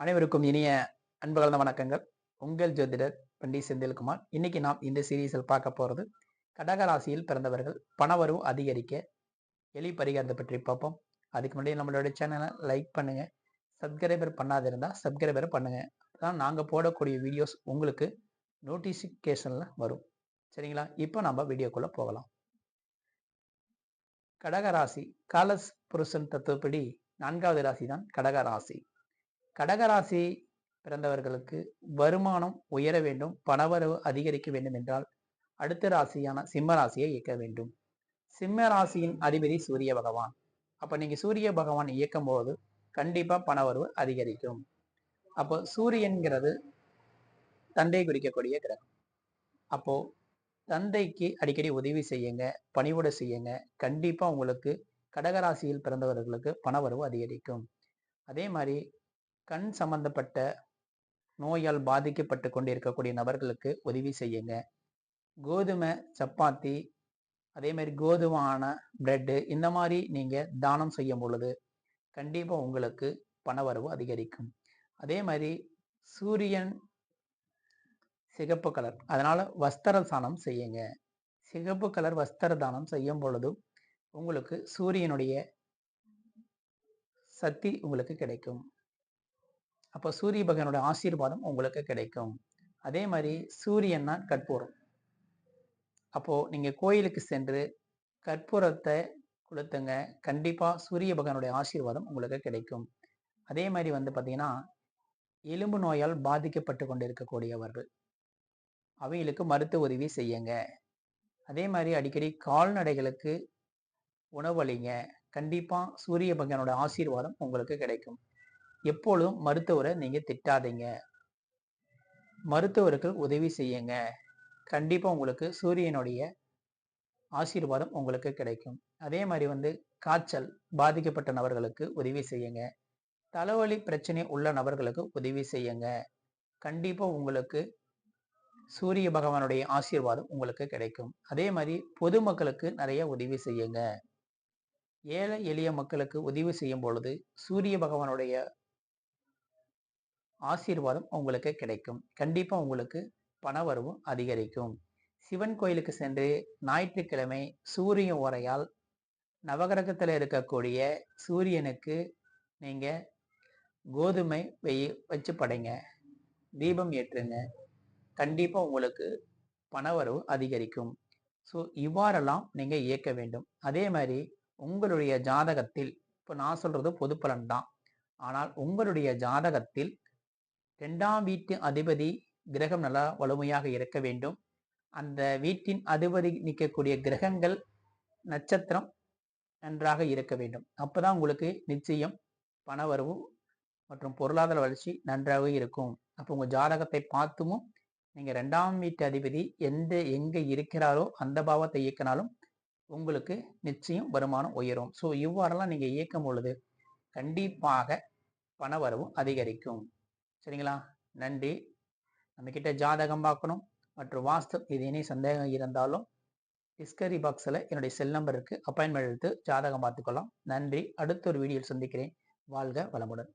அனைவருக்கும் இனிய அன்பு கலந்த வணக்கங்கள். உங்கள் ஜோதிடர் பண்டி செந்தில்குமார். இன்னைக்கு நாம் இந்த சீரீஸில் பார்க்க போகிறது கடகராசியில் பிறந்தவர்கள் பணவரவு அதிகரிக்க எலி பரிகாரத்தை பற்றி பார்ப்போம். அதுக்கு முன்னாடி நம்மளோட சேனலை லைக் பண்ணுங்க. சப்ஸ்கிரைபர் பண்ணாதிருந்தால் சப்ஸ்கிரைபர் பண்ணுங்க. தான் நாங்கள் போடக்கூடிய வீடியோஸ் உங்களுக்கு நோட்டிஃபிகேஷனில் வரும். சரிங்களா? இப்போ நம்ம வீடியோக்குள்ளே போகலாம். கடகராசி காலஸ் புருஷன் தத்துவப்படி நான்காவது ராசி தான் கடகராசி கடகராசி பிறந்தவர்களுக்கு வருமானம் உயர வேண்டும் பணவரவு அதிகரிக்க வேண்டும் என்றால் அடுத்த ராசியான சிம்ம ராசியை இயக்க வேண்டும். சிம்ம ராசியின் அதிபதி சூரிய பகவான். அப்போ நீங்கள் சூரிய பகவான் இயக்கும் போது கண்டிப்பாக பணவரவு அதிகரிக்கும். அப்போ சூரியன்கிறது தந்தை குறிக்கக்கூடிய கிரகம். அப்போ தந்தைக்கு அடிக்கடி உதவி செய்யுங்க பணிவுட செய்யுங்க. கண்டிப்பாக உங்களுக்கு கடகராசியில் பிறந்தவர்களுக்கு பணவரவு அதிகரிக்கும். அதே மாதிரி கண் சம்பந்தப்பட்ட நோயால் பாதிக்கப்பட்டு கொண்டிருக்கக்கூடிய நபர்களுக்கு உதவி செய்யுங்க. கோதுமை சப்பாத்தி அதே மாதிரி கோதுமான பிரெட்டு இந்த மாதிரி நீங்கள் தானம் செய்யும் பொழுது கண்டிப்பாக உங்களுக்கு பணவரவு அதிகரிக்கும். அதே மாதிரி சூரியன் சிகப்பு கலர் அதனால் வஸ்திர தானம் செய்யுங்க. சிகப்பு கலர் வஸ்திர தானம் செய்யும் பொழுதும் உங்களுக்கு சூரியனுடைய சக்தி உங்களுக்கு கிடைக்கும். அப்போ சூரிய பகவானோட ஆசீர்வாதம் உங்களுக்கு கிடைக்கும். அதே மாதிரி சூரியன்னா கற்பூரம். அப்போது நீங்கள் கோயிலுக்கு சென்று கற்பூரத்தை கொடுத்துங்க கண்டிப்பாக சூரிய பகவானுடைய ஆசீர்வாதம் உங்களுக்கு கிடைக்கும். அதே மாதிரி வந்து பார்த்தீங்கன்னா எலும்பு நோயால் பாதிக்கப்பட்டு கொண்டு இருக்கக்கூடியவர்கள் அவைகளுக்கு மருத்துவ உதவி செய்யுங்க. அதே மாதிரி அடிக்கடி கால்நடைகளுக்கு உணவளிங்க. கண்டிப்பாக சூரிய பகவானோட ஆசீர்வாதம் உங்களுக்கு கிடைக்கும். எப்பொழுதும் மருத்துவரை நீங்க திட்டாதீங்க. மருத்துவருக்கு உதவி செய்யுங்க. கண்டிப்பாக உங்களுக்கு சூரியனுடைய ஆசீர்வாதம் உங்களுக்கு கிடைக்கும். அதே மாதிரி வந்து காய்ச்சல் பாதிக்கப்பட்ட நபர்களுக்கு உதவி செய்யுங்க. தலைவலி பிரச்சனை உள்ள நபர்களுக்கு உதவி செய்யுங்க. கண்டிப்பாக உங்களுக்கு சூரிய பகவானுடைய ஆசீர்வாதம் உங்களுக்கு கிடைக்கும். அதே மாதிரி பொதுமக்களுக்கு நிறைய உதவி செய்யுங்க. ஏழை எளிய மக்களுக்கு உதவி செய்யும் பொழுது சூரிய பகவானுடைய ஆசீர்வாதம் உங்களுக்கு கிடைக்கும். கண்டிப்பாக உங்களுக்கு பணவரவும் அதிகரிக்கும். சிவன் கோயிலுக்கு சென்று ஞாயிற்றுக்கிழமை சூரிய உரையால் நவகிரகத்தில் இருக்கக்கூடிய சூரியனுக்கு நீங்கள் கோதுமை வெய் வச்சு படைங்க. தீபம் ஏற்றுங்க. கண்டிப்பாக உங்களுக்கு பணவரவு அதிகரிக்கும். ஸோ இவ்வாறெல்லாம் நீங்கள் இயக்க வேண்டும். அதே மாதிரி உங்களுடைய ஜாதகத்தில் இப்போ நான் சொல்கிறது பொது பலன் தான். ஆனால் உங்களுடைய ஜாதகத்தில் ரெண்டாம் வீட்டு அதிபதி கிரகம் நல்லா வலிமையாக இருக்க வேண்டும். அந்த வீட்டின் அதிபதி நிற்கக்கூடிய கிரகங்கள் நட்சத்திரம் நன்றாக இருக்க வேண்டும். அப்போதான் உங்களுக்கு நிச்சயம் பணவரவு மற்றும் பொருளாதார வளர்ச்சி நன்றாக இருக்கும். அப்போ உங்கள் ஜாதகத்தை பார்த்துமும் நீங்கள் ரெண்டாம் வீட்டு அதிபதி எந்த எங்கே இருக்கிறாரோ அந்த பாவத்தை இயக்கினாலும் உங்களுக்கு நிச்சயம் வருமானம் உயரும். ஸோ இவ்வாறெல்லாம் நீங்கள் இயக்கும் பொழுது கண்டிப்பாக பணவரவு அதிகரிக்கும். சரிங்களா? நன்றி. நம்மக்கிட்ட ஜாதகம் பார்க்கணும் மற்றும் வாஸ்து இது இனி சந்தேகம் இருந்தாலும் டிஸ்கரி பாக்ஸில் என்னுடைய செல் நம்பருக்கு அப்பாயின்மெண்ட் எடுத்து ஜாதகம் பார்த்துக்கலாம் நன்றி. அடுத்த ஒரு வீடியோவில் சந்திக்கிறேன். வாழ்க வளமுடன்.